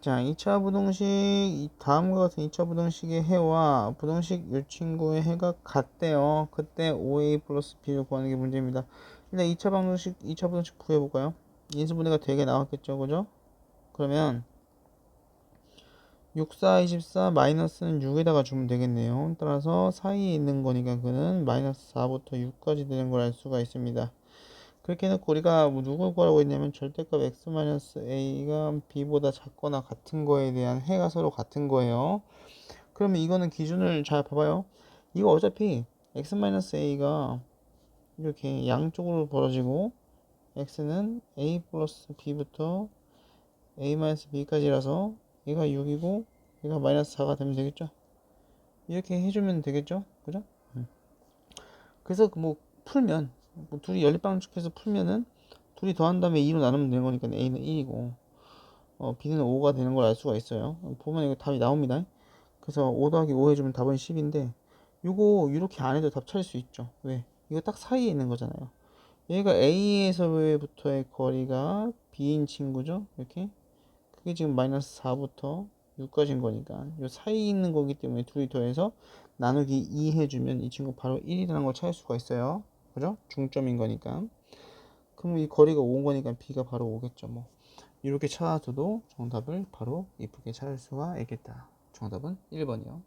자, 2차 부동식, 이 다음과 같은 2차 부동식의 해와 부동식 이 친구의 해가 같대요. 그때 5a 플러스 b를 구하는 게 문제입니다. 일단 2차 방정식, 2차 부동식 구해볼까요? 인수분해가 되게 나왔겠죠, 그죠? 그러면 6, 4, 24 마이너스는 6에다가 주면 되겠네요. 따라서 사이에 있는 거니까 그는 마이너스 4부터 6까지 되는 걸 알 수가 있습니다. 그렇게 해놓고 우리가 뭐 누굴 구하라고 했냐면 절대값 x-a가 b보다 작거나 같은 거에 대한 해가 서로 같은 거예요. 그러면 이거는 기준을 잘 봐봐요. 이거 어차피 x-a가 이렇게 양쪽으로 벌어지고 x는 a 플러스 b부터 a-b까지라서 얘가 6이고 얘가 마이너스 4가 되면 되겠죠. 이렇게 해주면 되겠죠. 그죠? 음. 그래서 뭐 풀면 뭐 둘이 연립방정식해서 풀면은 둘이 더한 다음에 2로 나누면 되는 거니까 a는 1이고 어, b는 5가 되는 걸 알 수가 있어요. 보면 이거 답이 나옵니다. 그래서 5 더하기 5 해주면 답은 10인데 요거 이렇게 안 해도 답 찾을 수 있죠. 왜? 이거 딱 사이에 있는 거잖아요. 얘가 A에서부터의 거리가 B인 친구죠. 이렇게 그게 지금 마이너스 4부터 6까지인 거니까 요 사이에 있는 거기 때문에 둘이 더해서 나누기 2 해주면 이 친구 바로 1이라는 걸 찾을 수가 있어요. 그죠? 중점인 거니까. 그럼 이 거리가 5인 거니까 B가 바로 5겠죠. 뭐 이렇게 찾아줘도 정답을 바로 이쁘게 찾을 수가 있겠다. 정답은 1번이요.